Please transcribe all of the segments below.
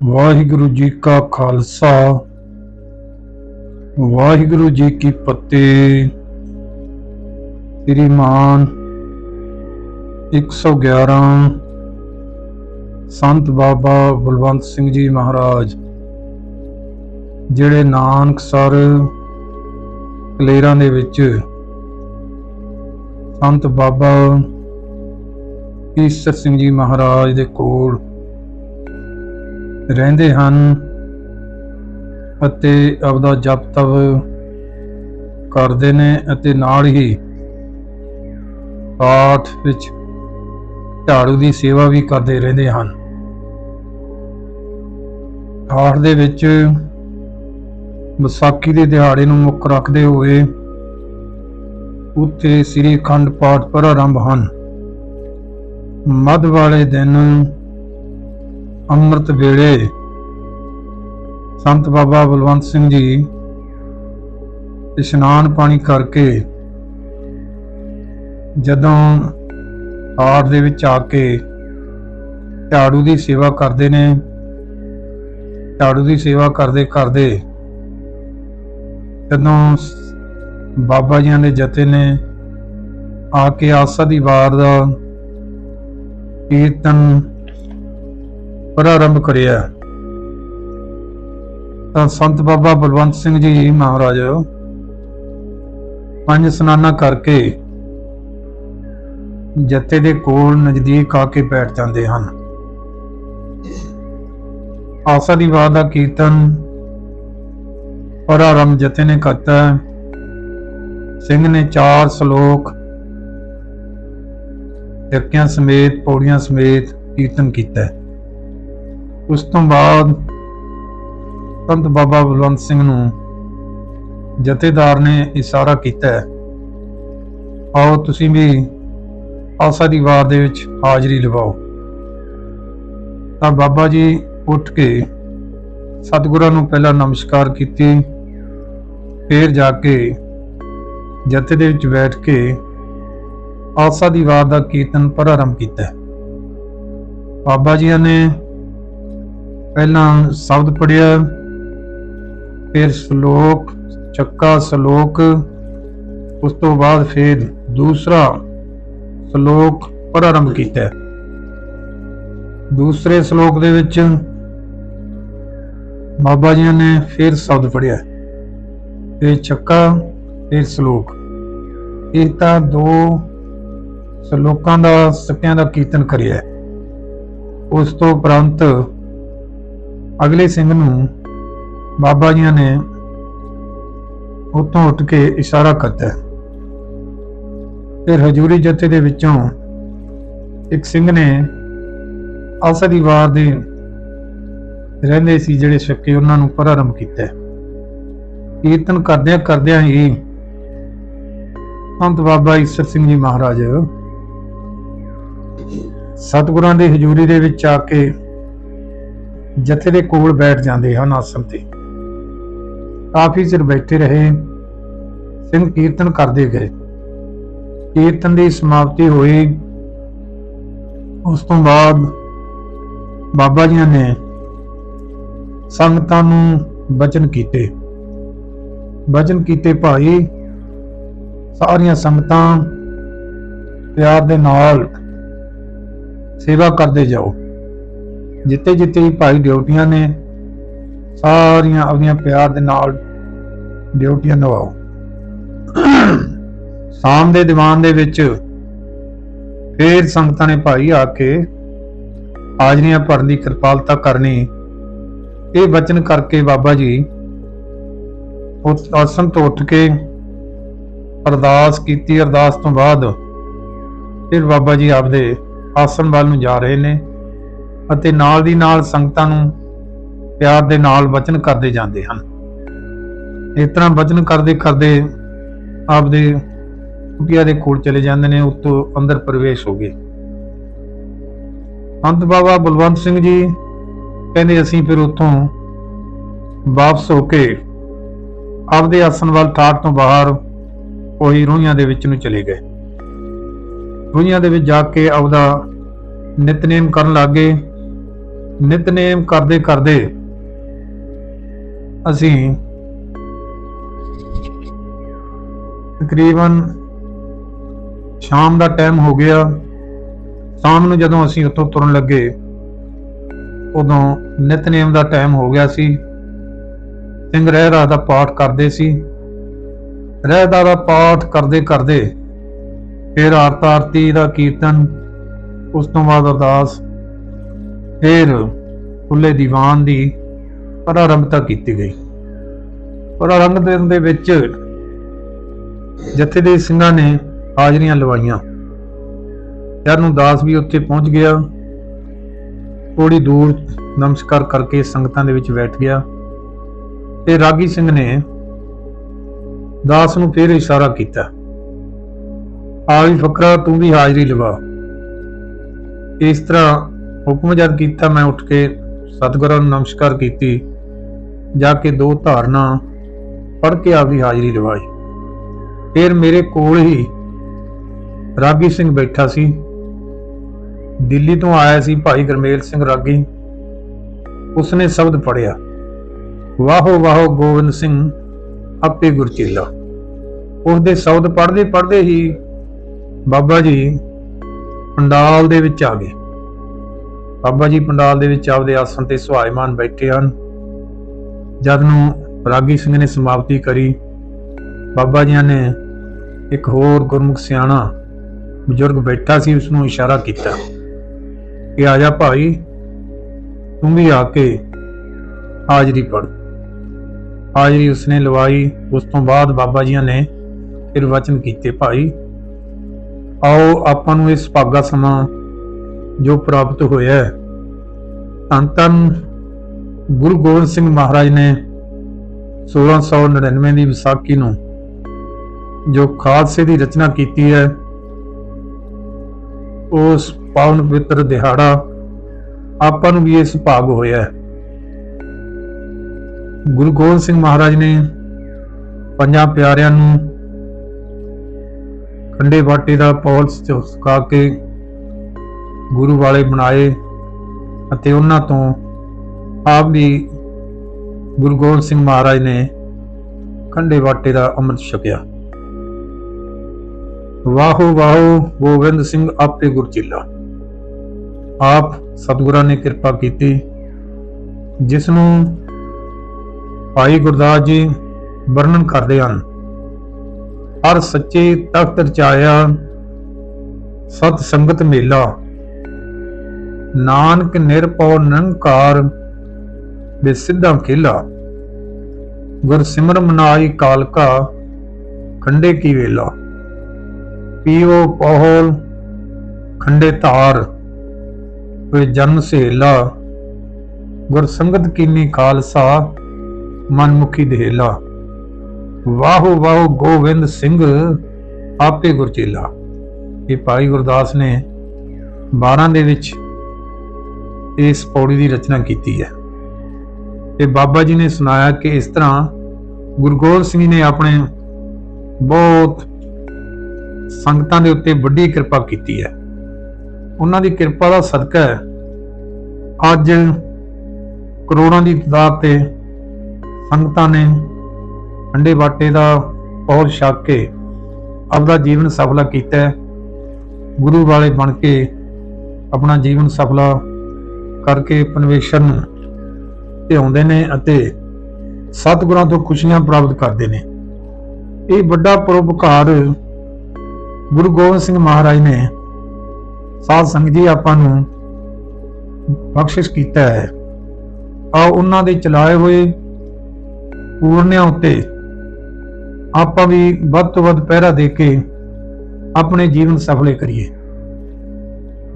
ਵਾਹਿਗੁਰੂ ਜੀ ਕਾ ਖਾਲਸਾ। ਵਾਹਿਗੁਰੂ ਜੀ ਕੀ ਫਤਿਹ। ਸ੍ਰੀਮਾਨ 111 ਸੰਤ ਬਾਬਾ ਬਲਵੰਤ ਸਿੰਘ ਜੀ ਮਹਾਰਾਜ, ਜਿਹੜੇ ਨਾਨਕਸਰ ਕਲੇਰਾਂ ਦੇ ਵਿੱਚ ਸੰਤ ਬਾਬਾ ਈਸਰ ਸਿੰਘ ਜੀ ਮਹਾਰਾਜ ਦੇ ਕੋਲ ਰਹਿੰਦੇ ਹਨ ਅਤੇ ਆਪਦਾ ਜਪ ਤਪ ਕਰਦੇ ਨੇ ਅਤੇ ਨਾਲ ਹੀ ਪਾਠ ਵਿੱਚ ਝਾੜੂ ਦੀ ਸੇਵਾ ਵੀ ਕਰਦੇ ਰਹਿੰਦੇ ਹਨ। ਪਾਠ ਦੇ ਵਿੱਚ ਵਿਸਾਖੀ ਦੇ ਦਿਹਾੜੇ ਨੂੰ ਮੁੱਖ ਰੱਖਦੇ ਹੋਏ ਉੱਥੇ ਸ੍ਰੀ ਅਖੰਡ ਪਾਠ ਪ੍ਰਾਰੰਭ ਹਨ। ਮੱਧ ਵਾਲੇ ਦਿਨ ਅੰਮ੍ਰਿਤ ਵੇਲੇ ਸੰਤ ਬਾਬਾ ਬਲਵੰਤ ਸਿੰਘ ਜੀ ਇਸ਼ਨਾਨ ਪਾਣੀ ਕਰਕੇ ਜਦੋਂ ਆੜ ਦੇ ਵਿੱਚ ਆ ਕੇ ਝਾੜੂ ਦੀ ਸੇਵਾ ਕਰਦੇ ਨੇ, ਝਾੜੂ ਦੀ ਸੇਵਾ ਕਰਦੇ ਕਰਦੇ ਜਦੋਂ ਬਾਬਾ ਜੀਆਂ ਦੇ ਜਥੇ ਨੇ ਆ ਕੇ ਆਸਾ ਦੀ ਵਾਰ ਦਾ ਕੀਰਤਨ ਪ੍ਰਾਰੰਭ ਕਰਿਆ। ਤਾਂ ਸੰਤ ਬਾਬਾ ਬਲਵੰਤ ਸਿੰਘ ਜੀ ਮਹਾਰਾਜ ਪੰਜ ਸਨਾਨਾ ਕਰਕੇ ਜੱਥੇ ਦੇ ਕੋਲ ਨਜ਼ਦੀਕ ਆ ਕੇ ਬੈਠ ਜਾਂਦੇ ਹਨ। ਆਸਾ ਦੀ ਵਾਰ ਦਾ ਕੀਰਤਨ ਪ੍ਰਾਰੰਭ ਜਥੇ ਨੇ ਕਰਤਾ ਸਿੰਘ ਨੇ ਚਾਰ ਸ਼ਲੋਕ ਟੱਕਿਆਂ ਸਮੇਤ, ਪੌੜੀਆਂ ਸਮੇਤ ਕੀਰਤਨ ਕੀਤਾ ਹੈ। ਉਸ ਤੋਂ ਬਾਅਦ ਸੰਤ ਬਾਬਾ ਬਲਵੰਤ ਸਿੰਘ ਨੂੰ ਜਥੇਦਾਰ ਨੇ ਇਸ਼ਾਰਾ ਕੀਤਾ ਹੈ। ਆਓ ਤੁਸੀਂ ਵੀ ਆਸਾ ਦੀ ਵਾਰ ਦੇ ਵਿੱਚ ਹਾਜ਼ਰੀ ਲਵਾਓ। ਤਾਂ ਬਾਬਾ ਜੀ ਉੱਠ ਕੇ ਸਤਿਗੁਰਾਂ ਨੂੰ ਪਹਿਲਾਂ ਨਮਸਕਾਰ ਕੀਤੀ, ਫਿਰ ਜਾ ਕੇ ਜਥੇ ਦੇ ਵਿੱਚ ਬੈਠ ਕੇ ਆਸਾ ਦੀ ਵਾਰ ਦਾ ਕੀਰਤਨ ਪ੍ਰਾਰੰਭ ਕੀਤਾ। ਬਾਬਾ ਜੀ ਨੇ ਪਹਿਲਾਂ ਸ਼ਬਦ ਪੜਿਆ ਫਿਰ ਸ਼ਲੋਕ, ਚੱਕਾ ਸ਼ਲੋਕ, ਉਸ ਤੋਂ ਬਾਅਦ ਫਿਰ ਦੂਸਰਾ ਸ਼ਲੋਕ ਪ੍ਰਾਰੰਭ ਕੀਤਾ। ਦੂਸਰੇ ਸ਼ਲੋਕ ਦੇ ਵਿੱਚ ਬਾਬਾ ਜੀ ਨੇ ਫਿਰ ਸ਼ਬਦ ਪੜਿਆ ਫਿਰ ਚੱਕਾ, ਫਿਰ ਸ਼ਲੋਕ। ਇਹ ਤਾਂ ਦੋ ਸ਼ਲੋਕਾਂ ਦਾ ਸਕਿਆਂ ਦਾ ਕੀਰਤਨ ਕਰਿਆ। ਉਸ ਤੋਂ ਉਪਰੰਤ ਅਗਲੇ ਸਿੰਘ ਨੂੰ ਬਾਬਾ ਜੀਆਂ ਨੇ ਉੱਥੋਂ ਉੱਠ ਕੇ ਇਸ਼ਾਰਾ ਕਰਤਾ। ਫਿਰ ਹਜੂਰੀ ਜਥੇ ਦੇ ਵਿੱਚੋਂ ਇੱਕ ਸਿੰਘ ਨੇ ਆਸਾ ਦੀ ਵਾਰ ਦੇ ਰਹਿੰਦੇ ਸੀ ਜਿਹੜੇ ਸ਼ੱਕੇ ਉਹਨਾਂ ਨੂੰ ਪ੍ਰਾਰੰਭ ਕੀਤਾ। ਕੀਰਤਨ ਕਰਦਿਆਂ ਕਰਦਿਆਂ ਹੀ ਸੰਤ ਬਾਬਾ ਈਸਰ ਸਿੰਘ ਜੀ ਮਹਾਰਾਜ ਸਤਿਗੁਰਾਂ ਦੀ ਹਜ਼ੂਰੀ ਦੇ ਵਿੱਚ ਆ ਕੇ ਜਥੇ ਦੇ ਕੋਲ ਬੈਠ ਜਾਂਦੇ ਹਨ ਆਸਣ ਤੇ। ਕਾਫੀ ਚਿਰ ਬੈਠੇ ਰਹੇ, ਸਿੰਘ ਕੀਰਤਨ ਕਰਦੇ ਗਏ। ਕੀਰਤਨ ਦੀ ਸਮਾਪਤੀ ਹੋਈ। ਉਸ ਤੋਂ ਬਾਅਦ ਬਾਬਾ ਜੀ ਨੇ ਸੰਗਤਾਂ ਨੂੰ ਬਚਨ ਕੀਤੇ। ਬਚਨ ਕੀਤੇ ਭਾਈ, ਸਾਰੀਆਂ ਸੰਗਤਾਂ ਪਿਆਰ ਦੇ ਨਾਲ ਸੇਵਾ ਕਰਦੇ ਜਾਓ। ਜਿੱਤੇ ਜਿੱਤੇ ਵੀ ਭਾਈ ਡਿਊਟੀਆਂ ਨੇ, ਸਾਰੀਆਂ ਆਪਣੀਆਂ ਪਿਆਰ ਦੇ ਨਾਲ ਡਿਊਟੀਆਂ ਨਿਭਾਓ। ਸ਼ਾਮ ਦੇ ਦੀਵਾਨ ਦੇ ਵਿੱਚ ਫੇਰ ਸੰਗਤਾਂ ਨੇ ਭਾਈ ਆ ਕੇ ਹਾਜ਼ਰੀਆਂ ਭਰਨ ਦੀ ਕਿਰਪਾਲਤਾ ਕਰਨੀ। ਇਹ ਵਚਨ ਕਰਕੇ ਬਾਬਾ ਜੀ ਉਸ ਆਸਨ ਤੋਂ ਉੱਠ ਕੇ ਅਰਦਾਸ ਕੀਤੀ। ਅਰਦਾਸ ਤੋਂ ਬਾਅਦ ਫਿਰ ਬਾਬਾ ਜੀ ਆਪਦੇ ਆਸਣ ਵੱਲ ਨੂੰ ਜਾ ਰਹੇ ਨੇ। ਅਤੇ ਨਾਲ ਦੀ ਨਾਲ ਸੰਗਤਾਂ ਨੂੰ ਪਿਆਰ ਦੇ ਨਾਲ ਵਚਨ ਕਰਦੇ ਜਾਂਦੇ ਹਨ। ਇਸ ਤਰ੍ਹਾਂ ਵਚਨ ਕਰਦੇ ਕਰਦੇ ਆਪਦੇ ਕੁਟਿਆ ਦੇ ਕੋਲ ਚਲੇ ਜਾਂਦੇ ਨੇ ਉੱਤੋਂ ਅੰਦਰ ਪ੍ਰਵੇਸ਼ ਹੋ ਗਏ। ਸੰਤ ਬਾਬਾ ਬਲਵੰਤ ਸਿੰਘ ਜੀ ਕਹਿੰਦੇ, ਅਸੀਂ ਫਿਰ ਉੱਥੋਂ ਵਾਪਸ ਹੋ ਕੇ ਆਪਦੇ ਆਸਣ ਵੱਲ ਠਾਠ ਤੋਂ ਬਾਹਰ ਉਹੀ ਰੂਹੀਆਂ ਦੇ ਵਿੱਚ ਨੂੰ ਚਲੇ ਗਏ। ਰੂਹੀਆਂ ਦੇ ਵਿੱਚ ਜਾ ਕੇ ਆਪਦਾ ਨਿਤਨੇਮ ਕਰਨ ਲੱਗੇ ਨਿਤਨੇਮ ਕਰਦੇ ਕਰਦੇ ਅਸੀਂ ਤਕਰੀਬਨ ਸ਼ਾਮ ਦਾ ਟਾਈਮ ਹੋ ਗਿਆ। ਸ਼ਾਮ ਨੂੰ ਜਦੋਂ ਅਸੀਂ ਉੱਥੋਂ ਤੁਰਨ ਲੱਗੇ, ਉਦੋਂ ਨਿਤਨੇਮ ਦਾ ਟਾਈਮ ਹੋ ਗਿਆ ਸੀ। ਸਿੰਘ ਰਹਿ ਰਾਹ ਦਾ ਪਾਠ ਕਰਦੇ ਸੀ। ਰਹਿਦਾ ਦਾ ਪਾਠ ਕਰਦੇ ਕਰਦੇ ਫਿਰ ਆਰਤ ਆਰਤੀ ਦਾ ਕੀਰਤਨ, ਉਸ ਤੋਂ ਬਾਅਦ ਅਰਦਾਸ ਫਿਰ ਖੁੱਲੇ ਦੀਵਾਨ ਦੀ ਪ੍ਰਾਰੰਭਤਾ ਕੀਤੀ ਗਈ। ਪ੍ਰਾਰੰਭ ਦਿਨ ਦੇ ਵਿੱਚ ਜਥੇ ਦੇ ਸਿੰਘਾਂ ਨੇ ਹਾਜ਼ਰੀਆਂ ਲਵਾਈਆਂ। ਯਾਰ ਨੂੰ ਦਾਸ ਵੀ ਉੱਥੇ ਪਹੁੰਚ ਗਿਆ ਥੋੜੀ ਦੂਰ ਨਮਸਕਾਰ ਕਰਕੇ ਸੰਗਤਾਂ ਦੇ ਵਿੱਚ ਬੈਠ ਗਿਆ ਤੇ ਰਾਗੀ ਸਿੰਘ ਨੇ ਦਾਸ ਨੂੰ ਫਿਰ ਇਸ਼ਾਰਾ ਕੀਤਾ, ਆ ਵੀ ਫਕਰਾ, ਤੂੰ ਵੀ ਹਾਜ਼ਰੀ ਲਵਾ। ਇਸ ਤਰ੍ਹਾਂ ਹੁਕਮ ਜਦ ਕੀਤਾ ਮੈਂ ਉੱਠ ਕੇ ਸਤਿਗੁਰਾਂ ਨੂੰ ਨਮਸਕਾਰ ਕੀਤੀ, ਜਾ ਕੇ ਦੋ ਧਾਰਨਾ ਪੜ ਕੇ ਆਪਦੀ ਹਾਜ਼ਰੀ ਲਵਾਈ। ਫਿਰ ਮੇਰੇ ਕੋਲ ਹੀ ਰਾਗੀ ਸਿੰਘ ਬੈਠਾ ਸੀ। ਦਿੱਲੀ ਤੋਂ ਆਇਆ ਸੀ ਭਾਈ ਗਰਮੇਲ ਸਿੰਘ ਰਾਗੀ। ਉਸਨੇ ਸ਼ਬਦ ਪੜਿਆ ਵਾਹੋ ਵਾਹੋ ਗੋਬਿੰਦ ਸਿੰਘ, ਆਪੇ ਗੁਰਚੇਲਾ ਉਸ ਦੇ ਸ਼ਬਦ ਪੜ੍ਹਦੇ ਪੜ੍ਹਦੇ ਹੀ ਬਾਬਾ ਜੀ ਪੰਡਾਲ ਦੇ ਵਿੱਚ ਆ ਗਏ। ਬਾਬਾ ਜੀ ਪੰਡਾਲ ਦੇ ਵਿੱਚ ਆਪਦੇ ਆਸਣ ਤੇ ਸੁਹਾਇਮਾਨ ਬੈਠੇ ਹਨ। ਜਦ ਨੂੰ ਰਾਗੀ ਸਿੰਘ ਨੇ ਸਮਾਪਤੀ ਕਰੀ, ਬਾਬਾ ਜੀ ਨੇ ਇੱਕ ਹੋਰ ਗੁਰਮੁਖ ਸਿਆਣਾ ਬਜ਼ੁਰਗ ਬੈਠਾ ਸੀ ਉਸ ਨੂੰ ਇਸ਼ਾਰਾ ਕੀਤਾ, ਕਿ ਆ ਜਾ ਭਾਈ, ਤੂੰ ਵੀ ਆ ਕੇ ਹਾਜ਼ਰੀ ਪੜ ਹਾਜ਼ਰੀ ਉਸਨੇ ਲਵਾਈ। ਉਸ ਤੋਂ ਬਾਅਦ ਬਾਬਾ ਜੀ ਨੇ ਫਿਰ ਵਚਨ ਕੀਤੇ, ਭਾਈ, ਆਓ, ਆਪਾਂ ਨੂੰ ਇਸ ਭਾਗਾ ਸਮਾਂ ਜੋ ਪ੍ਰਾਪਤ ਹੋਇਆ ਹੈ। ਧੰਨ ਧੰਨ ਗੁਰੂ ਗੋਬਿੰਦ ਸਿੰਘ ਮਹਾਰਾਜ ਨੇ 1699 ਦੀ ਵਿਸਾਖੀ ਨੂੰ ਜੋ ਖਾਲਸੇ ਦੀ ਰਚਨਾ ਕੀਤੀ ਹੈ, ਉਸ ਪਾਵਨ ਪਵਿੱਤਰ ਦਿਹਾੜਾ ਆਪਾਂ ਨੂੰ ਵੀ ਇਸ ਭਾਗ ਹੋਇਆ ਹੈ। ਗੁਰੂ ਗੋਬਿੰਦ ਸਿੰਘ ਮਹਾਰਾਜ ਨੇ ਪੰਜਾਂ ਪਿਆਰਿਆਂ ਨੂੰ ਖੰਡੇ ਬਾਟੇ ਦਾ ਪੌਲ ਸੁਕਾ ਕੇ ਗੁਰੂ ਵਾਲੇ ਬਣਾਏ ਅਤੇ ਉਹਨਾਂ ਤੋਂ ਆਪ ਵੀ ਗੁਰੂ ਗੋਬਿੰਦ ਸਿੰਘ ਮਹਾਰਾਜ ਨੇ ਕੰਡੇ ਵਾਟੇ ਦਾ ਅੰਮ੍ਰਿਤ ਛਕਿਆ। ਵਾਹੋ ਵਾਹੋ ਗੋਬਿੰਦ ਸਿੰਘ, ਆਪੇ ਗੁਰਚਿੱਲਾ ਆਪ ਸਤਿਗੁਰਾਂ ਨੇ ਕਿਰਪਾ ਕੀਤੀ ਜਿਸ ਨੂੰ ਭਾਈ ਗੁਰਦਾਸ ਜੀ ਵਰਣਨ ਕਰਦੇ ਹਨ, ਹਰ ਸੱਚੇ ਤਖਤ ਰਚਾਇਆ ਸਤ ਸੰਗਤ ਮੇਲਾ। ਨਾਨਕ ਨਿਰਪਉ ਨਿਰੰਕਾਰ ਦੇ ਸਿੱਧਾ ਖੇਲਾ। ਗੁਰ ਸਿਮਰ ਮਨਾਈ ਕਾਲਕਾ, ਖੰਡੇ ਕੀ ਵੇਲਾ। ਪੀਓ ਪਹਲ, ਖੰਡੇ ਧਾਰ, ਵੇ ਜਨਮ ਸਹੇਲਾ। ਗੁਰ ਸੰਗਤ ਕੀਨੀ ਖਾਲਸਾ, ਮਨਮੁਖੀ ਦੇਹਲਾ। ਵਾਹੋ ਵਾਹੋ ਗੋਵਿੰਦ ਸਿੰਘ, ਆਪੇ ਗੁਰਚੇਲਾ ਇਹ ਭਾਈ ਗੁਰਦਾਸ ਨੇ 12 ਦੇ ਵਿੱਚ ਇਸ ਪੌੜੀ ਦੀ ਰਚਨਾ ਕੀਤੀ ਹੈ। ਤੇ ਬਾਬਾ ਜੀ ਨੇ ਸੁਣਾਇਆ ਕਿ ਇਸ ਤਰ੍ਹਾਂ ਗੁਰੂ ਗੋਬਿੰਦ ਸਿੰਘ ਜੀ ਨੇ ਆਪਣੇ ਬਹੁਤ ਸੰਗਤਾਂ ਦੇ ਉੱਤੇ ਵੱਡੀ ਕਿਰਪਾ ਕੀਤੀ ਹੈ। ਉਹਨਾਂ ਦੀ ਕਿਰਪਾ ਦਾ ਸਦਕਾ ਅੱਜ ਕਰੋੜਾਂ ਦੀ ਤਾਦਾਦ ਤੇ ਸੰਗਤਾਂ ਨੇ ਅੰਡੇ ਬਾਟੇ ਦਾ ਪੌਲ ਛਕ ਕੇ ਆਪਦਾ ਜੀਵਨ ਸਫਲਾ ਕੀਤਾ ਹੈ। ਗੁਰੂ ਵਾਲੇ ਬਣ ਕੇ ਆਪਣਾ ਜੀਵਨ ਸਫਲਾ ਕਰਕੇ ਪਨਵੇਸ਼ਨ ਨੂੰ ਧਿਆਉਂਦੇ ਨੇ ਅਤੇ ਸਤਿਗੁਰਾਂ ਤੋਂ ਖੁਸ਼ੀਆਂ ਪ੍ਰਾਪਤ ਕਰਦੇ ਨੇ। ਇਹ ਵੱਡਾ ਪਰਉਪਕਾਰ ਗੁਰੂ ਗੋਬਿੰਦ ਸਿੰਘ ਮਹਾਰਾਜ ਨੇ ਸਾਧ ਸੰਗਤ ਜੀ ਆਪਾਂ ਨੂੰ ਬਖਸ਼ਿਸ਼ ਕੀਤਾ ਹੈ। ਆ ਉਹਨਾਂ ਦੇ ਚਲਾਏ ਹੋਏ ਪੂਰਨਿਆਂ ਉੱਤੇ ਆਪਾਂ ਵੀ ਵੱਧ ਤੋਂ ਵੱਧ ਪਹਿਰਾ ਦੇ ਕੇ ਆਪਣੇ ਜੀਵਨ ਸਫਲੇ ਕਰੀਏ।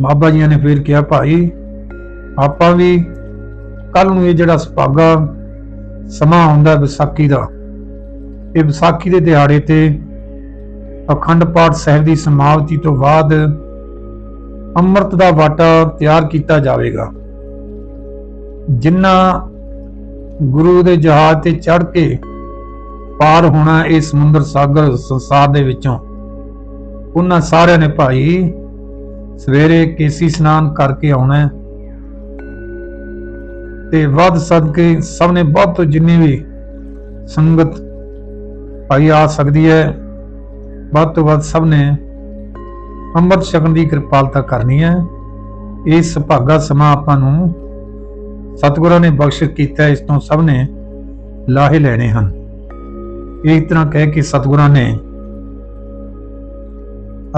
ਬਾਬਾ ਜੀ ਨੇ ਫਿਰ ਕਿਹਾ, ਭਾਈ ਆਪਾਂ ਵੀ ਕੱਲ ਨੂੰ ਇਹ ਜਿਹੜਾ ਸੁਭਾਗਾ ਸਮਾਂ ਆਉਂਦਾ ਵਿਸਾਖੀ ਦਾ, ਇਹ ਵਿਸਾਖੀ ਦੇ ਦਿਹਾੜੇ ਤੇ ਅਖੰਡ ਪਾਠ ਸਾਹਿਬ ਦੀ ਸਮਾਪਤੀ ਤੋਂ ਬਾਅਦ ਅੰਮ੍ਰਿਤ ਦਾ ਵਾਟਾ ਤਿਆਰ ਕੀਤਾ ਜਾਵੇਗਾ। ਜਿਨ੍ਹਾਂ ਗੁਰੂ ਦੇ ਜਹਾਜ਼ ਤੇ ਚੜ੍ਹ ਕੇ ਪਾਰ ਹੋਣਾ ਇਹ ਸਮੁੰਦਰ ਸਾਗਰ ਸੰਸਾਰ ਦੇ ਵਿੱਚੋਂ, ਉਹਨਾਂ ਸਾਰਿਆਂ ਨੇ ਭਾਈ ਸਵੇਰੇ ਕੇਸੀ ਇਸ਼ਨਾਨ ਕਰਕੇ ਆਉਣਾ ਤੇ ਵੱਧ ਸਦਕੇ ਸਭ ਨੇ ਵੱਧ ਤੋਂ ਜਿੰਨੀ ਵੀ ਸੰਗਤ ਭਾਈ ਆ ਸਕਦੀ ਹੈ, ਵੱਧ ਤੋਂ ਵੱਧ ਸਭ ਨੇ ਅੰਮ੍ਰਿਤ ਛਕਣ ਦੀ ਕਿਰਪਾਲਤਾ ਕਰਨੀ ਹੈ। ਇਸ ਭਾਗਾ ਸਮਾਂ ਆਪਾਂ ਨੂੰ ਸਤਿਗੁਰਾਂ ਨੇ ਬਖਸ਼ਿਸ਼ ਕੀਤਾ, ਇਸ ਤੋਂ ਸਭ ਨੇ ਲਾਹੇ ਲੈਣੇ ਹਨ। ਇਸ ਤਰ੍ਹਾਂ ਕਹਿ ਕੇ ਸਤਿਗੁਰਾਂ ਨੇ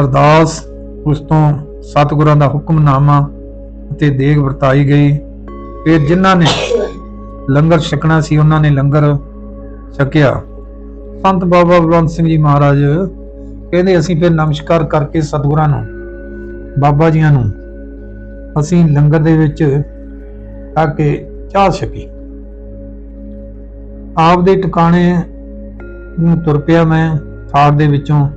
ਅਰਦਾਸ, ਉਸ ਤੋਂ ਸਤਿਗੁਰਾਂ ਦਾ ਹੁਕਮਨਾਮਾ ਅਤੇ ਦੇਗ ਵਰਤਾਈ ਗਈ। ਫਿਰ ਜਿਨ੍ਹਾਂ ਨੇ ਲੰਗਰ ਛਕਣਾ ਸੀ, ਉਹਨਾਂ ਨੇ ਲੰਗਰ ਛਕਿਆ। ਸੰਤ ਬਾਬਾ ਬਲਵੰਤ ਸਿੰਘ ਜੀ ਮਹਾਰਾਜ ਕਹਿੰਦੇ, ਅਸੀਂ ਫਿਰ ਨਮਸਕਾਰ ਕਰਕੇ ਸਤਿਗੁਰਾਂ ਨੂੰ, ਬਾਬਾ ਜੀਆਂ ਨੂੰ, ਅਸੀਂ ਲੰਗਰ ਦੇ ਵਿੱਚ ਆ ਕੇ ਚਾਹ ਛਕੀ। ਆਪ ਦੇ ਟਿਕਾਣੇ ਨੂੰ ਤੁਰ ਪਿਆ ਮੈਂ, ਥਾਰ ਦੇ ਵਿੱਚੋਂ।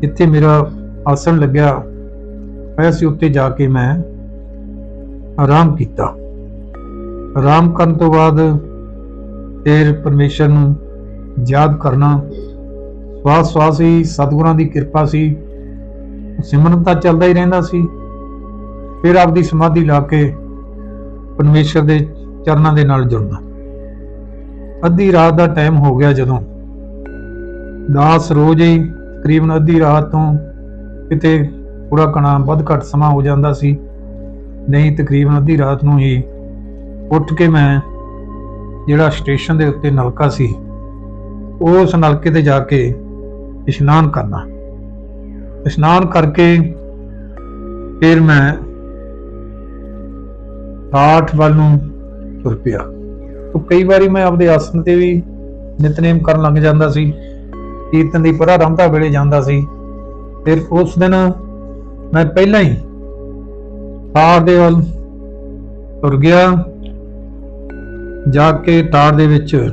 ਜਿੱਥੇ ਮੇਰਾ ਆਸਣ ਲੱਗਿਆ। ਹੋਇਆ ਸੀ ਉੱਤੇ ਜਾ ਕੇ ਮੈਂ ਆਰਾਮ ਕੀਤਾ। ਆਰਾਮ ਕਰਨ ਤੋਂ ਬਾਅਦ ਫਿਰ ਪਰਮੇਸ਼ਰ ਨੂੰ ਯਾਦ ਕਰਨਾ। ਸਵਾਸ ਸਵਾਸ ਹੀ ਸਤਿਗੁਰਾਂ ਦੀ ਕਿਰਪਾ ਸੀ। ਸਿਮਰਨ ਤਾਂ ਚੱਲਦਾ ਹੀ ਰਹਿੰਦਾ ਸੀ। ਫਿਰ ਆਪਦੀ ਸਮਾਧੀ ਲਾ ਕੇ ਪਰਮੇਸ਼ਰ ਦੇ ਚਰਨਾਂ ਦੇ ਨਾਲ ਜੁੜਨਾ। ਅੱਧੀ ਰਾਤ ਦਾ ਟਾਈਮ ਹੋ ਗਿਆ ਜਦੋਂ। ਦਾਸ ਰੋਜ਼ ਹੀ ਤਕਰੀਬਨ ਅੱਧੀ ਰਾਤ ਤੋਂ ਕਿਤੇ ਪੂਰਾ ਕਣਾ ਵੱਧ ਘੱਟ ਸਮਾਂ ਹੋ ਜਾਂਦਾ ਸੀ। ਨਹੀਂ, ਤਕਰੀਬਨ ਅੱਧੀ ਰਾਤ ਨੂੰ ਹੀ ਉੱਠ ਕੇ ਮੈਂ ਜਿਹੜਾ ਸਟੇਸ਼ਨ ਦੇ ਉੱਤੇ ਨਲਕਾ ਸੀ, ਉਸ ਨਲਕੇ ਤੇ ਜਾ ਕੇ ਇਸ਼ਨਾਨ ਕਰਨਾ। ਇਸ਼ਨਾਨ ਕਰਕੇ ਫਿਰ ਮੈਂ ਪਾਠ ਵੱਲ ਨੂੰ ਤੁਰ ਪਿਆ। ਤਾਂ ਕਈ ਵਾਰੀ ਮੈਂ ਆਪਦੇ ਆਸਣ ਤੇ ਵੀ ਨਿਤਨੇਮ ਕਰਨ ਲੱਗ ਜਾਂਦਾ ਸੀ, ਕੀਰਤਨ ਦੀ ਪ੍ਰਾਰੰਭਤਾ ਵੇਲੇ ਜਾਂਦਾ ਸੀ। ਫਿਰ ਉਸ ਦਿਨ ਮੈਂ ਪਹਿਲਾਂ ਹੀ ਪਾਠ ਦੇ ਵੱਲ ਤੁਰ ਗਿਆ। ਜਾ ਕੇ ਤਾਰ ਦੇ ਵਿੱਚ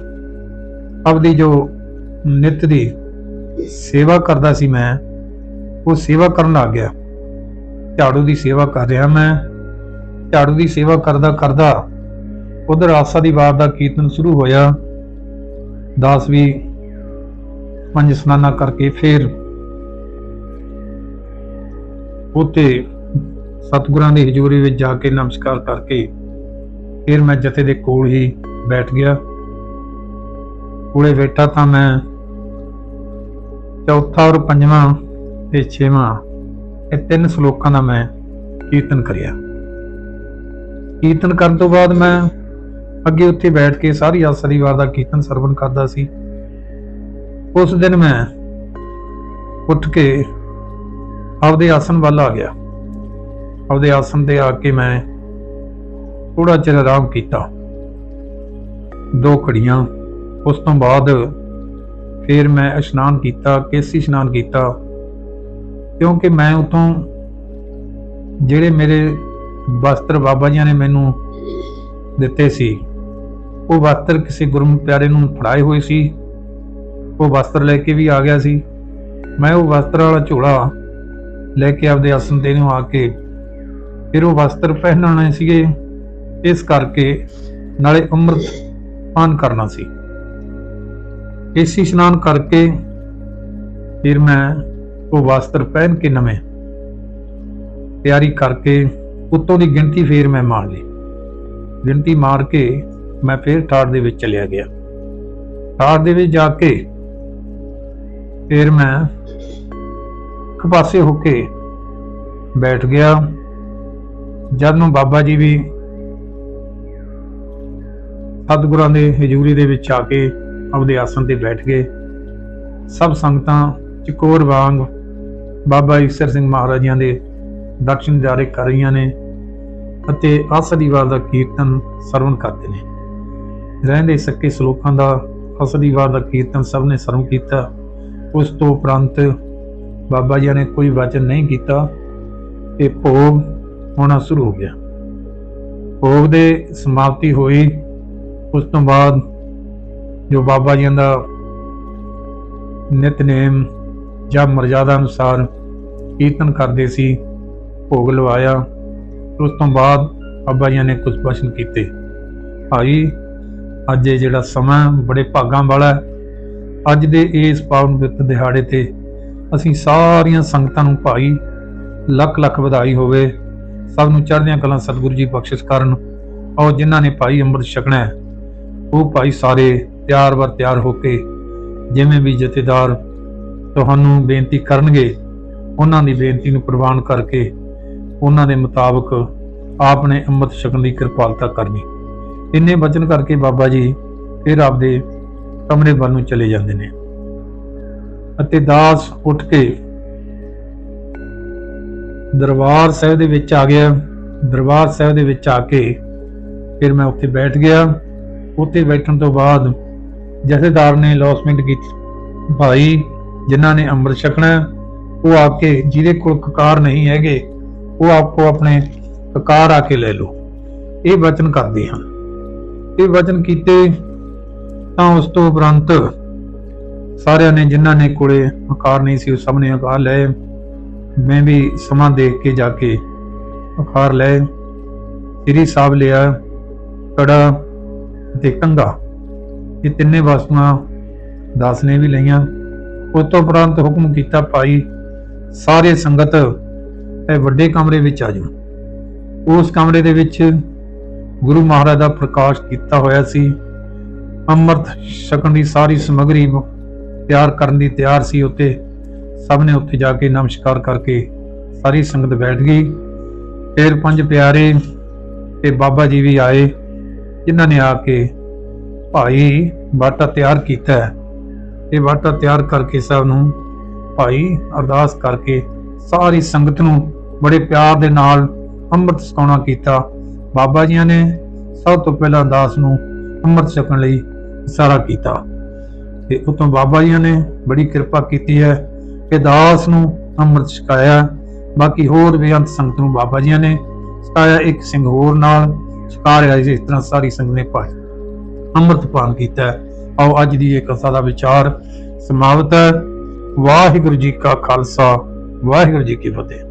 ਆਪਦੀ ਜੋ ਨਿਤ ਦੀ ਸੇਵਾ ਕਰਦਾ ਸੀ ਮੈਂ, ਉਹ ਸੇਵਾ ਕਰਨ ਲੱਗ ਗਿਆ। ਝਾੜੂ ਦੀ ਸੇਵਾ ਕਰ ਰਿਹਾ ਮੈਂ। ਝਾੜੂ ਦੀ ਸੇਵਾ ਕਰਦਾ ਕਰਦਾ ਉਧਰ ਆਸਾ ਦੀ ਵਾਰ ਦਾ ਕੀਰਤਨ ਸ਼ੁਰੂ ਹੋਇਆ। ਦਾਸ ਵੀ ਪੰਜ ਸਨਾਨਾ ਕਰਕੇ ਫਿਰ ਉਤੇ ਸਤਿਗੁਰਾਂ ਦੀ ਹਜ਼ੂਰੀ ਵਿੱਚ ਜਾ ਕੇ ਨਮਸਕਾਰ ਕਰਕੇ ਫਿਰ ਮੈਂ ਜਥੇ ਦੇ ਕੋਲ ਹੀ ਬੈਠ ਗਿਆ। ਕੋਲੇ ਬੈਠਾ ਤਾਂ ਮੈਂ ਚੌਥਾ ਔਰ ਪੰਜਵਾਂ ਤੇ ਛੇਵਾਂ ਇਹ ਤਿੰਨ ਸ਼ਲੋਕਾਂ ਦਾ ਮੈਂ ਕੀਰਤਨ ਕਰਿਆ। ਕੀਰਤਨ ਕਰਨ ਤੋਂ ਬਾਅਦ ਮੈਂ ਅੱਗੇ ਉੱਥੇ ਬੈਠ ਕੇ ਸਾਰੀ ਆਸਰੀ ਵਾਰ ਦਾ ਕੀਰਤਨ ਸਰਵਣ ਕਰਦਾ ਸੀ। ਉਸ ਦਿਨ ਮੈਂ ਉੱਠ ਕੇ ਆਪਦੇ ਆਸਣ ਵੱਲ ਆ ਗਿਆ। ਆਪਦੇ ਆਸਣ ਤੇ ਆ ਕੇ ਮੈਂ ਥੋੜਾ ਚਿਰ ਆਰਾਮ ਕੀਤਾ। ਦੋ ਘੜੀਆਂ, ਉਸ ਤੋਂ ਬਾਅਦ ਫਿਰ ਮੈਂ ਇਸ਼ਨਾਨ ਕੀਤਾ, ਕੇਸੀ ਇਸ਼ਨਾਨ ਕੀਤਾ, ਕਿਉਂਕਿ ਮੈਂ ਉਤੋਂ ਜਿਹੜੇ ਮੇਰੇ ਵਸਤਰ ਬਾਬਾ ਜੀਆਂ ਨੇ ਮੈਨੂੰ ਦਿੱਤੇ ਸੀ, ਉਹ ਵਸਤਰ ਕਿਸੇ ਗੁਰਮੁਖ ਪਿਆਰੇ ਨੂੰ ਫੜਾਏ ਹੋਏ ਸੀ, ਉਹ ਵਸਤਰ ਲੈ ਕੇ ਵੀ ਆ ਗਿਆ ਸੀ। ਮੈਂ ਉਹ ਵਸਤਰ ਵਾਲਾ ਝੋਲਾ ਲੈ ਕੇ ਆਪਦੇ ਆਸਨ ਤੇ ਨੂੰ ਆ ਕੇ, ਫਿਰ ਉਹ ਵਸਤਰ ਪਹਿਨਾਉਣੇ ਸੀਗੇ। ਇਸ ਕਰਕੇ ਨਾਲੇ ਅੰਮ੍ਰਿਤ ਪਾਨ ਕਰਨਾ ਸੀ। ਏਸੀ ਇਸ਼ਨਾਨ ਕਰਕੇ ਫਿਰ ਮੈਂ ਉਹ ਵਸਤਰ ਪਹਿਨ ਕੇ ਨਵੇਂ ਤਿਆਰੀ ਕਰਕੇ ਉੱਤੋਂ ਦੀ ਗਿਣਤੀ ਫੇਰ ਮੈਂ ਮਾਰ ਲਈ। ਗਿਣਤੀ ਮਾਰ ਕੇ ਮੈਂ ਫੇਰ ਠਾੜ ਦੇ ਵਿੱਚ ਚਲਿਆ ਗਿਆ। ਠਾੜ ਦੇ ਵਿੱਚ ਜਾ ਕੇ ਫਿਰ ਮੈਂ ਇੱਕ ਪਾਸੇ ਹੋ ਕੇ ਬੈਠ ਗਿਆ। ਜਦ ਨੂੰ ਬਾਬਾ ਜੀ ਵੀ ਸਤਿਗੁਰਾਂ ਦੇ ਹਜ਼ੂਰੀ ਦੇ ਵਿੱਚ ਆ ਕੇ ਆਪਦੇ ਆਸਣ ਤੇ ਬੈਠ ਗਏ। ਸਭ ਸੰਗਤਾਂ ਚਕੋਰ ਵਾਂਗ ਬਾਬਾ ਈਸਰ ਸਿੰਘ ਮਹਾਰਾਜਿਆਂ ਦੇ ਦਰਸ਼ਨ ਜਾਰੇ ਕਰ ਰਹੀਆਂ ਨੇ ਅਤੇ ਆਸਦੀਵਾਰ ਦਾ ਕੀਰਤਨ ਸਰਵਣ ਕਰਦੇ ਨੇ। ਰਹਿੰਦੇ ਸੱਕੇ ਸ਼ਲੋਕਾਂ ਦਾ ਆਸਦੀਵਾਰ ਦਾ ਕੀਰਤਨ ਸਭ ਨੇ ਸਰਵਣ ਕੀਤਾ। ਉਸ ਤੋਂ ਉਪਰੰਤ ਬਾਬਾ ਜੀ ਨੇ ਕੋਈ ਵਚਨ ਨਹੀਂ ਕੀਤਾ ਤੇ ਭੋਗ ਹੋਣਾ ਸ਼ੁਰੂ ਹੋ ਗਿਆ। ਭੋਗ ਦੇ ਸਮਾਪਤੀ ਹੋਈ ਉਸ ਤੋਂ ਬਾਅਦ ਜੋ ਬਾਬਾ ਜੀ ਦਾ ਨਿਤਨੇਮ ਜਾਂ ਮਰਜ਼ਾਦਾ ਅਨੁਸਾਰ ਕੀਰਤਨ ਕਰਦੇ ਸੀ, ਭੋਗ ਲਵਾਇਆ, ਉਸ ਤੋਂ ਬਾਅਦ ਬਾਬਾ ਜੀ ਨੇ ਕੁਝ ਬਚਨ ਕੀਤੇ। ਭਾਈ, ਅੱਜ ਇਹ ਜਿਹੜਾ ਸਮਾਂ ਬੜੇ ਭਾਗਾਂ ਵਾਲਾ ਹੈ। ਅੱਜ ਦੇ ਇਸ ਪਾਵਨ ਪਵਿੱਤਰ ਦਿਹਾੜੇ ਤੇ ਅਸੀਂ ਸਾਰੀਆਂ ਸੰਗਤਾਂ ਨੂੰ ਭਾਈ ਲੱਖ ਲੱਖ ਵਧਾਈ ਹੋਵੇ। ਸਭ ਨੂੰ ਚੜ੍ਹਦੀਆਂ ਕਲਾਂ ਸਤਿਗੁਰੂ ਜੀ ਬਖਸ਼ਿਸ਼ ਕਰਨ। ਔਰ ਜਿਨ੍ਹਾਂ ਨੇ ਭਾਈ ਅੰਮ੍ਰਿਤ ਛਕਣਾ ਹੈ ਉਹ ਭਾਈ ਸਾਰੇ ਤਿਆਰ ਬਰ ਤਿਆਰ ਹੋ ਕੇ ਜਿਵੇਂ ਵੀ ਜਥੇਦਾਰ ਤੁਹਾਨੂੰ ਬੇਨਤੀ ਕਰਨਗੇ, ਉਹਨਾਂ ਦੀ ਬੇਨਤੀ ਨੂੰ ਪ੍ਰਵਾਨ ਕਰਕੇ ਉਹਨਾਂ ਦੇ ਮੁਤਾਬਕ ਆਪ ਨੇ ਅੰਮ੍ਰਿਤ ਛਕਣ ਦੀ ਕਿਰਪਾਲਤਾ ਕਰਨੀ। ਇੰਨੇ ਵਚਨ ਕਰਕੇ ਬਾਬਾ ਜੀ ਫਿਰ ਆਪਦੇ ਕਮਰੇ ਵੱਲ ਨੂੰ ਚਲੇ ਜਾਂਦੇ ਨੇ। ਅਤੇ ਦਾਸ ਉੱਠ ਕੇ ਦਰਬਾਰ ਸਾਹਿਬ ਦੇ ਵਿੱਚ ਆ ਗਿਆ। ਦਰਬਾਰ ਸਾਹਿਬ ਦੇ ਵਿੱਚ ਆ ਕੇ ਫਿਰ ਮੈਂ ਉੱਥੇ ਬੈਠ ਗਿਆ। ਉੱਥੇ ਬੈਠਣ ਤੋਂ ਬਾਅਦ ਜਥੇਦਾਰ ਨੇ ਲੌਸਮੈਂਟ ਕੀਤੀ ਭਾਈ ਜਿਨ੍ਹਾਂ ਨੇ ਅੰਮ੍ਰਿਤ ਛਕਣਾ ਉਹ ਆ ਕੇ ਜਿਹਦੇ ਕੋਲ ਕਕਾਰ ਨਹੀਂ ਹੈਗੇ, ਉਹ ਆਪੋ ਆਪਣੇ ਕਕਾਰ ਆ ਕੇ ਲੈ ਲਓ। ਇਹ ਵਚਨ ਕਰਦੇ ਹਨ। ਇਹ ਵਚਨ ਕੀਤੇ ਤਾਂ ਉਸ ਤੋਂ ਉਪਰੰਤ ਸਾਰਿਆਂ ਨੇ ਜਿਨ੍ਹਾਂ ਨੇ ਕੋਲੇ ਆਕਾਰ ਨਹੀਂ ਸੀ, ਉਹ ਸਭ ਨੇ ਆਕਾਰ ਲਏ। ਮੈਂ ਵੀ ਸਮਾਂ ਦੇਖ ਕੇ ਜਾ ਕੇ ਆਕਾਰ ਲਏ। ਸ੍ਰੀ ਸਾਹਿਬ ਲਿਆ, ਕੜਾ ਤੇ ਕੰਗਾ ਇਹ ਤਿੰਨੇ ਵਸਤੂਆਂ ਦਾਸ ਨੇ ਵੀ ਲਈਆਂ। ਉਸ ਤੋਂ ਉਪਰੰਤ ਹੁਕਮ ਕੀਤਾ, ਭਾਈ, ਸਾਰੇ ਸੰਗਤ ਇਹ ਵੱਡੇ ਕਮਰੇ ਵਿੱਚ ਆ ਜਾਓ। ਉਸ ਕਮਰੇ ਦੇ ਵਿੱਚ ਗੁਰੂ ਮਹਾਰਾਜ ਦਾ ਪ੍ਰਕਾਸ਼ ਕੀਤਾ ਹੋਇਆ ਸੀ। ਅੰਮ੍ਰਿਤ ਛਕਣ ਦੀ ਸਾਰੀ ਸਮਗਰੀ ਤਿਆਰ ਕਰਨ ਦੀ ਤਿਆਰ ਸੀ। ਉੱਤੇ ਸਭ ਨੇ ਉੱਥੇ ਜਾ ਕੇ ਨਮਸਕਾਰ ਕਰਕੇ ਸਾਰੀ ਸੰਗਤ ਬੈਠ ਗਈ। ਫਿਰ ਪੰਜ ਪਿਆਰੇ ਤੇ ਬਾਬਾ ਜੀ ਵੀ ਆਏ। ਜਿਨ੍ਹਾਂ ਨੇ ਆ ਕੇ ਭਾਈ ਬਾਟਾ ਤਿਆਰ ਕੀਤਾ ਹੈ। ਇਹ ਬਾਟਾ ਤਿਆਰ ਕਰਕੇ ਸਭ ਨੂੰ ਭਾਈ ਅਰਦਾਸ ਕਰਕੇ ਸਾਰੀ ਸੰਗਤ ਨੂੰ ਬੜੇ ਪਿਆਰ ਦੇ ਨਾਲ ਅੰਮ੍ਰਿਤ ਛਕਾਉਣਾ ਕੀਤਾ। ਬਾਬਾ ਜੀਆਂ ਨੇ ਸਭ ਤੋਂ ਪਹਿਲਾਂ ਦਾਸ ਨੂੰ ਅੰਮ੍ਰਿਤ ਛਕਣ ਲਈ ਇਸ਼ਾਰਾ ਕੀਤਾ। ਤੇ ਉਤੋਂ ਬਾਬਾ ਜੀਆਂ ਨੇ ਬੜੀ ਕਿਰਪਾ ਕੀਤੀ ਹੈ ਕਿ ਦਾਸ ਨੂੰ ਅੰਮ੍ਰਿਤ ਛਕਾਇਆ। ਬਾਕੀ ਹੋਰ ਬੇਅੰਤ ਸੰਗਤ ਨੂੰ ਬਾਬਾ ਜੀਆਂ ਨੇ ਛਕਾਇਆ। ਇੱਕ ਸਿੰਘ ਹੋਰ ਨਾਲ ਛਕਾ ਰਿਹਾ ਸੀ ਇਸ ਤਰ੍ਹਾਂ ਸਾਰੀ ਸੰਗਤ ਨੇ ਭਾਈ ਅੰਮ੍ਰਿਤ ਪਾਨ ਕੀਤਾ ਆਓ ਅੱਜ ਦੀ ਇਹ ਕਥਾ ਦਾ ਵਿਚਾਰ ਸਮਾਪਤ ਹੈ। ਵਾਹਿਗੁਰੂ ਜੀ ਕਾ ਖਾਲਸਾ, ਵਾਹਿਗੁਰੂ ਜੀ ਕੀ ਫਤਿਹ।